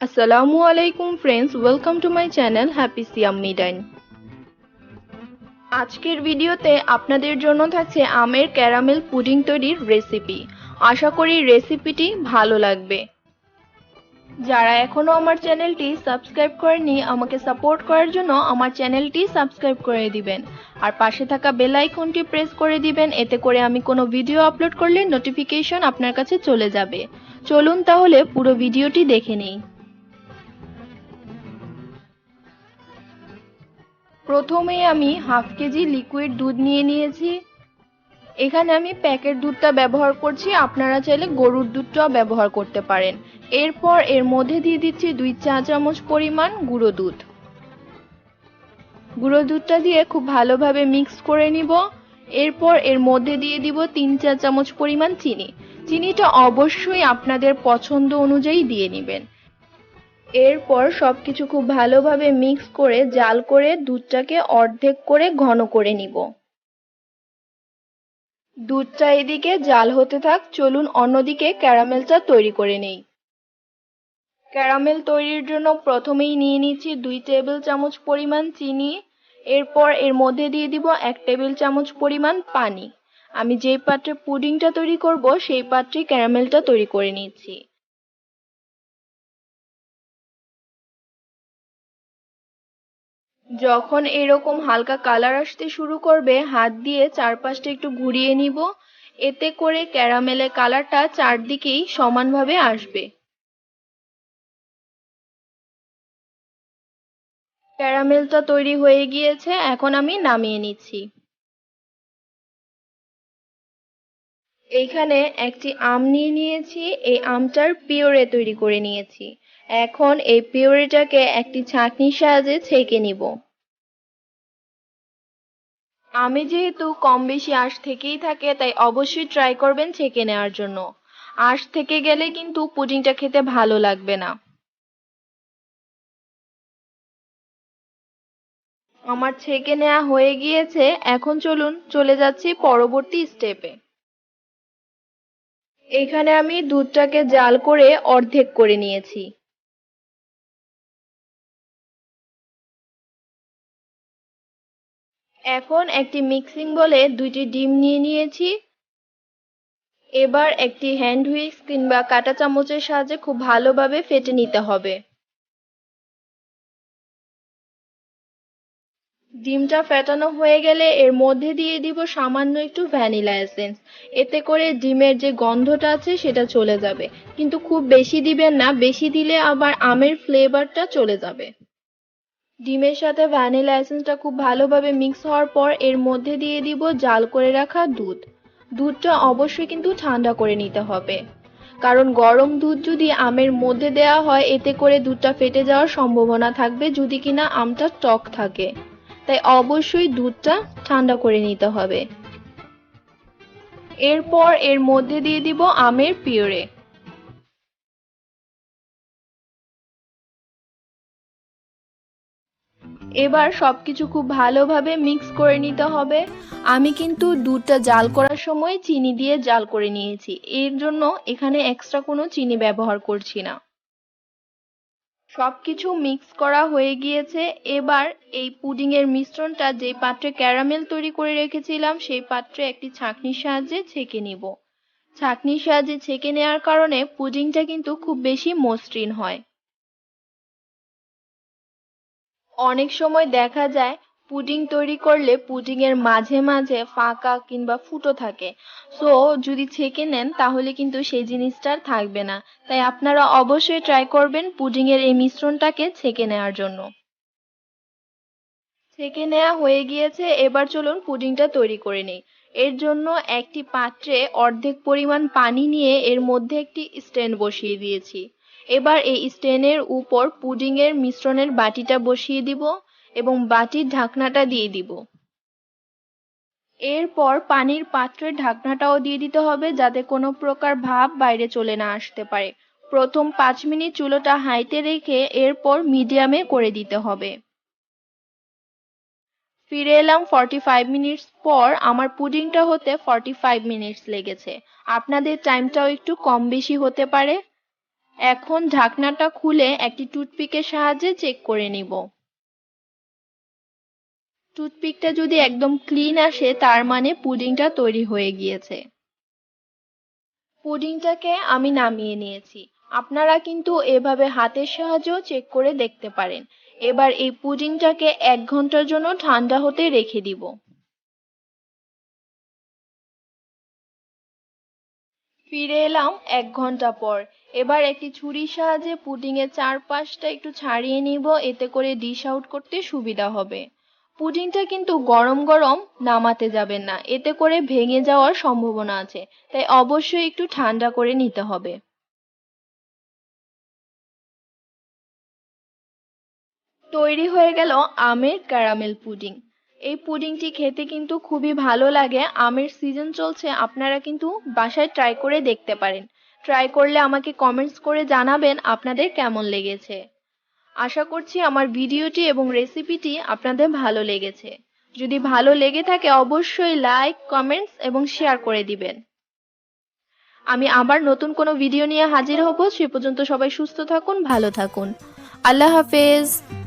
আসসালামু আলাইকুম friends welcome to my channel happy Siyam মিডাইন আজকের ভিডিওতে আপনাদের জন্য থাকছে আমের ক্যারামেল পুডিং তৈরির রেসিপি আশা করি রেসিপিটি ভালো লাগবে। যারা এখনও আমার চ্যানেলটি সাবস্ক্রাইব করেনি আমাকে সাপোর্ট করার জন্য আমার চ্যানেলটি সাবস্ক্রাইব করে দিবেন। আর পাশে থাকা বেল আইকনটি প্রেস করে দিবেন, এতে করে আমি কোনো ভিডিও আপলোড করলে নোটিফিকেশন আপনার কাছে চলে যাবে। চলুন তাহলে পুরো ভিডিওটি দেখে নেই। প্রথমে আমি হাফ কেজি লিকুইড দুধ নিয়ে নিয়েছি। এখানে আমি প্যাকেট দুধটা ব্যবহার করছি। আপনারা চাইলে গরুর দুধটাও ব্যবহার করতে পারেন। এরপর এর মধ্যে দিয়ে দিচ্ছি দুই চা চামচ পরিমাণ গুঁড়ো দুধ। গুঁড়ো দুধটা দিয়ে খুব ভালোভাবে মিক্স করে নিব। এরপর এর মধ্যে দিয়ে দিব তিন চা চামচ পরিমাণ চিনি। চিনিটা অবশ্যই আপনাদের পছন্দ অনুযায়ী দিয়ে নেবেন। এরপর সব কিছু খুব ভালোভাবে মিক্স করে জাল করে দুধটাকে অর্ধেক করে ঘন করে নিব। দুধটা এদিকে জাল হতে থাক, চলুন অন্যদিকে ক্যারামেলটা তৈরি করে নেই। ক্যারামেল তৈরির জন্য প্রথমেই নিয়ে নিচ্ছি দুই টেবিল চামচ পরিমাণ চিনি। এরপর এর মধ্যে দিয়ে দিব এক টেবিল চামচ পরিমাণ পানি। আমি যেই পাত্রে পুডিংটা তৈরি করব, সেই পাত্রে ক্যারামেলটা তৈরি করে নিচ্ছি। যখন এরকম হালকা কালার আসতে শুরু করবে, হাত দিয়ে চারপাশটা একটু ঘুরিয়ে নিব। এতে করে ক্যারামেলের কালারটা চারদিকেই সমানভাবে আসবে। ক্যারামেলটা তৈরি হয়ে গিয়েছে, এখন আমি নামিয়ে নিচ্ছি। এইখানে একটি আম নিয়ে নিয়েছি। এই আমটার পিওরে তৈরি করে নিয়েছি। এখন এই পিওরিটাকে একটি ছাঁকনির সাহায্যে ছেঁকে নিব। আমি যেহেতু কম বেশি আঁশ থেকেই থাকে, তাই অবশ্যই ট্রাই করবেন ছেঁকে নেওয়ার জন্য। আঁশ থেকে গেলে কিন্তু পুডিংটা খেতে ভালো লাগবে না। আমার ছেঁকে নেওয়া হয়ে গিয়েছে, এখন চলুন চলে যাচ্ছি পরবর্তী স্টেপে এখানে আমি দুধটাকে জাল করে অর্ধেক করে নিয়েছি। এখন একটি মিক্সিং বলে দুইটি ডিম নিয়ে নিয়েছি। এবার একটি হ্যান্ড হুইক্স কিংবা কাঁটা চামচের সাহায্যে খুব ভালোভাবে ফেটে নিতে হবে। ডিমটা ফেটানো হয়ে গেলে এর মধ্যে দিয়ে দিব সামান্য একটু ভ্যানিলা এসেন্স। এতে করে ডিমের যে গন্ধটা আছে সেটা চলে যাবে। কিন্তু খুব বেশি দিবেন না, বেশি দিলে আবার আমের ফ্লেভারটা চলে যাবে। ডিমের সাথে ভ্যানিলা এসেন্সটা খুব ভালোভাবে মিক্স হওয়ার পর এর মধ্যে দিয়ে দিব জাল করে রাখা দুধ। দুধটা অবশ্যই কিন্তু ঠান্ডা করে নিতে হবে। কারণ গরম দুধ যদি আমের মধ্যে দেওয়া হয়, এতে করে দুধটা ফেটে যাওয়ার সম্ভাবনা থাকবে যদি কিনা আমটা টক থাকে। তাই অবশ্যই দুধটা ঠান্ডা করে নিতে হবে। এরপর এর মধ্যে দিয়ে দিব আমের পিওরে এবার সবকিছু খুব ভালোভাবে মিক্স করে নিতে হবে। আমি কিন্তু দুধটা জাল করার সময় চিনি দিয়ে জাল করে নিয়েছি। এর জন্য এখানে এক্সট্রা কোনো চিনি ব্যবহার করছি না। সব কিছু মিক্স করা হয়ে গিয়েছে। এবার এই পুডিংয়ের মিশ্রণটা যে পাত্রে ক্যারামেল তৈরি করে রেখেছিলাম, সেই পাত্রে একটি ছাঁকনির সাহায্যে ছেঁকে নিব। ছাঁকনির সাহায্যে ছেঁকে নেওয়ার কারণে পুডিংটা কিন্তু খুব বেশি মসৃণ হয়। অনেক সময় দেখা যায় পুডিং তৈরি করলে পুডিং এর মাঝে মাঝে ফাঁকা কিংবা ফুটো থাকে। সো যদি ছেঁকে নেন, তাহলে কিন্তু সেই জিনিসটা থাকবে না। তাই আপনারা অবশ্যই ট্রাই করবেন পুডিং এর এই মিশ্রণটাকে ছেঁকে নেওয়ার জন্য। ছেঁকে নেওয়া হয়ে গিয়েছে, এবার চলুন পুডিংটা তৈরি করে নেই। এর জন্য একটি পাত্রে অর্ধেক পরিমাণ পানি নিয়ে এর মধ্যে একটি স্ট্যান্ড বসিয়ে দিয়েছি। এবার এই স্ট্যান্ডের উপর পুডিং এর মিশ্রণের বাটিটা বসিয়ে দিব এবং বাটির ঢাকনাটা দিয়ে দিব। এরপর পানির পাত্রের ঢাকনাটাও দিয়ে দিতে হবে যাতে কোনো প্রকার ভাব বাইরে চলে না আসতে পারে। প্রথম পাঁচ মিনিট চুলোটা হাইতে রেখে এরপর মিডিয়ামে করে দিতে হবে। ফিরে এলাম ফর্টি ফাইভ মিনিটস পর আমার পুডিংটা হতে ফর্টি ফাইভ মিনিটস লেগেছে। আপনাদের টাইমটাও একটু কম বেশি হতে পারে। এখন ঢাকনাটা খুলে একটি টুথপিকের সাহায্যে চেক করে নিব। টুথপিকটা যদি একদম ক্লিন আসে, তার মানে পুডিংটা তৈরি হয়ে গিয়েছে। পুডিংটাকে আমি নামিয়ে নিয়েছি। আপনারা কিন্তু এভাবে হাতের সাহায্যেও চেক করে দেখতে পারেন। এবার এই পুডিংটাকে এক ঘণ্টার জন্য ঠান্ডা হতে রেখে দিব। ফিরে এলাম এক ঘণ্টা পর। এবার একটি ছুরির সাহায্যে পুডিং এর চারপাশটা একটু ছাড়িয়ে নিব, এতে করে ডিশ আউট করতে সুবিধা হবে। পুডিংটা কিন্তু গরম গরম নামাতে যাবেন না, এতে করে ভেঙে যাওয়ার সম্ভাবনা আছে, তাই অবশ্যই একটু ঠান্ডা করে নিতে হবে। তৈরি হয়ে গেল আমের ক্যারামেল পুডিং। এই পুডিংটি খেতে কিন্তু খুবই ভালো লাগে, আমের সিজন চলছে, আপনারা কিন্তু বাসায় ট্রাই করে দেখতে পারেন। ট্রাই করলে আমাকে কমেন্টস করে জানাবেন আপনাদের কেমন লেগেছে। আশা করছি আমার ভিডিওটি এবং রেসিপিটি আপনাদের ভালো লেগেছে। যদি ভালো লেগে থাকে অবশ্যই লাইক কমেন্টস এবং শেয়ার করে দিবেন। আমি আবার নতুন কোনো ভিডিও নিয়ে হাজির হব, সে পর্যন্ত সবাই সুস্থ থাকুন, ভালো থাকুন। আল্লাহ হাফেজ।